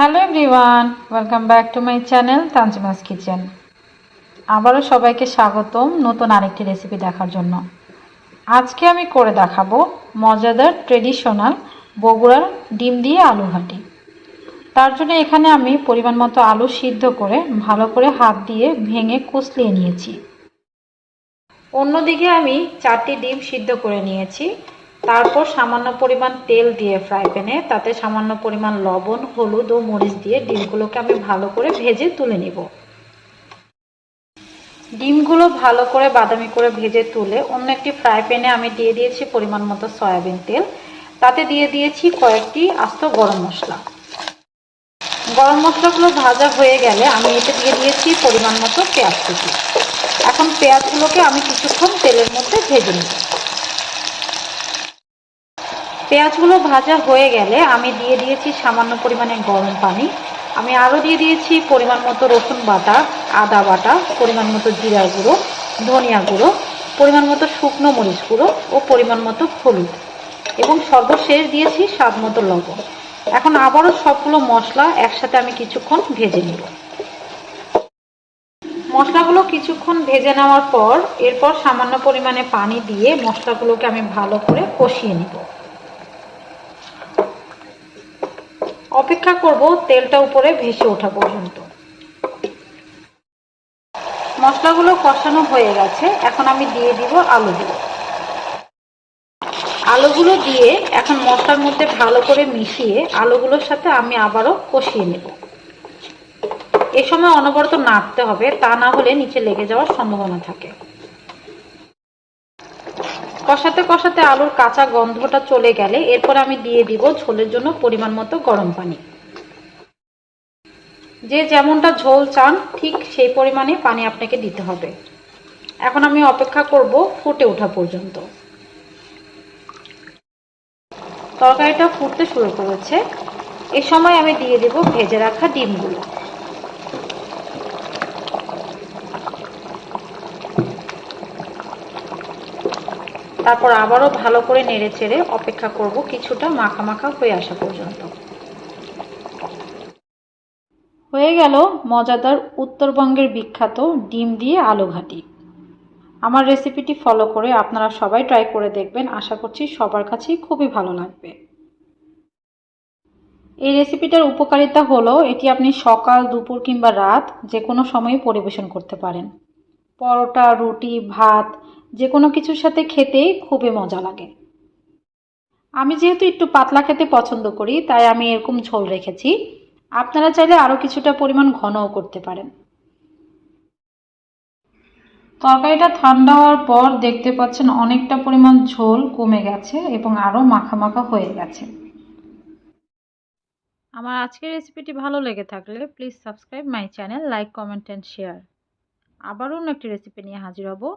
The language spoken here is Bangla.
Hello everyone welcome back to my channel Tanzima's kitchen আবারও সবাইকে স্বাগতম নতুন আরেকটি রেসিপি দেখার জন্য। আজকে আমি করে দেখাবো মজাদার ট্রেডিশনাল বগুড়ার ডিম দিয়ে আলু ঘাটি তার জন্য এখানে আমি পরিমাণ মতো আলু সিদ্ধ করে ভালো করে হাত দিয়ে ভেঙে কুচলিয়ে নিয়েছি। অন্যদিকে আমি চারটি ডিম সিদ্ধ করে নিয়েছি। তারপর সামান্য পরিমাণ তেল দিয়ে ফ্রাই প্যানে তাতে সামান্য পরিমাণ লবণ, হলুদ ও মরিচ দিয়ে ডিমগুলোকে আমি ভালো করে ভেজে তুলে নিব। ডিমগুলো ভালো করে বাদামি করে ভেজে তুলে অন্য একটি ফ্রাই প্যানে আমি দিয়ে দিয়েছি পরিমাণ মতো সয়াবিন তেল। তাতে দিয়ে দিয়েছি কয়েকটি আস্ত গরম মশলা। গরম মশলাগুলো ভাজা হয়ে গেলে আমি এতে দিয়ে দিয়েছি পরিমাণ মতো পেঁয়াজ কুচি। এখন পেঁয়াজগুলোকে আমি কিছুক্ষণ তেলের মধ্যে ভেজে নিব। পেঁয়াজগুলো ভাজা হয়ে গেলে আমি দিয়ে দিয়েছি সামান্য পরিমাণে গরম পানি। আমি আরও দিয়ে দিয়েছি পরিমাণ মতো রসুন বাটা, আদা বাটা, পরিমাণ মতো জিরা গুঁড়ো, ধনিয়া গুঁড়ো, পরিমাণ মতো শুকনো মরিচ গুঁড়ো ও পরিমাণ মতো হলুদ। এবং সর্বশেষ দিয়েছি স্বাদ মতো লবণ। এখন আবারও সবগুলো মশলা একসাথে আমি কিছুক্ষণ ভেজে নেব। মশলাগুলো কিছুক্ষণ ভেজে নেওয়ার পর এরপর সামান্য পরিমাণে পানি দিয়ে মশলাগুলোকে আমি ভালো করে কষিয়ে নিব। অপেক্ষা করব তেলটা উপরে ভেসে ওঠা পর্যন্ত। মশলাগুলো কষানো হয়ে গেছে, এখন আমি দিয়ে দিব আলুগুলো। আলুগুলো দিয়ে এখন মশলার মধ্যে ভালো করে মিশিয়ে আলুগুলোর সাথে আমি আবারও কষিয়ে নেব। এ সময় অনবরত নাড়তে হবে, তা না হলে নিচে লেগে যাওয়ার সম্ভাবনা থাকে। কষাতে কষাতে আলুর কাঁচা গন্ধটা চলে গেলে এরপর আমি দিয়ে দিব ঝোলের জন্য পরিমাণ মতো গরম পানি। যে যেমনটা ঝোল চান, ঠিক সেই পরিমাণে পানি আপনাকে দিতে হবে। এখন আমি অপেক্ষা করব ফুটে ওঠা পর্যন্ত। তরকারিটা ফুটতে শুরু করেছে। এ সময় আমি দিয়ে দেব ভেজে রাখা ডিমগুলো। তারপর আবারও ভালো করে নেড়ে চেড়ে অপেক্ষা করব কিছুটা মাখা মাখা হয়ে আসা পর্যন্ত। হয়ে গেল মজাদার উত্তরবঙ্গের বিখ্যাত ডিম দিয়ে আলু ঘাটি। আমার রেসিপিটি ফলো করে আপনারা সবাই ট্রাই করে দেখবেন। আশা করছি সবার কাছেই খুবই ভালো লাগবে। এই রেসিপিটার উপকারিতা হলো এটি আপনি সকাল, দুপুর কিংবা রাত যে কোনো সময়ে পরিবেশন করতে পারেন। পরোটা, রুটি, ভাত যে কোনো কিছুর সাথে খেতেই খুবই মজা লাগে। আমি যেহেতু একটু পাতলা খেতে পছন্দ করি, তাই আমি এরকম ঝোল রেখেছি। আপনারা চাইলে আরও কিছুটা পরিমাণ ঘনও করতে পারেন। তরকারিটা ঠান্ডা হওয়ার পর দেখতে পাচ্ছেন অনেকটা পরিমাণ ঝোল কমে গেছে এবং আরও মাখা হয়ে গেছে। আমার আজকের রেসিপিটি ভালো লেগে থাকলে please subscribe my channel, like, comment, and share. আবারও একটি রেসিপি নিয়ে হাজির হব।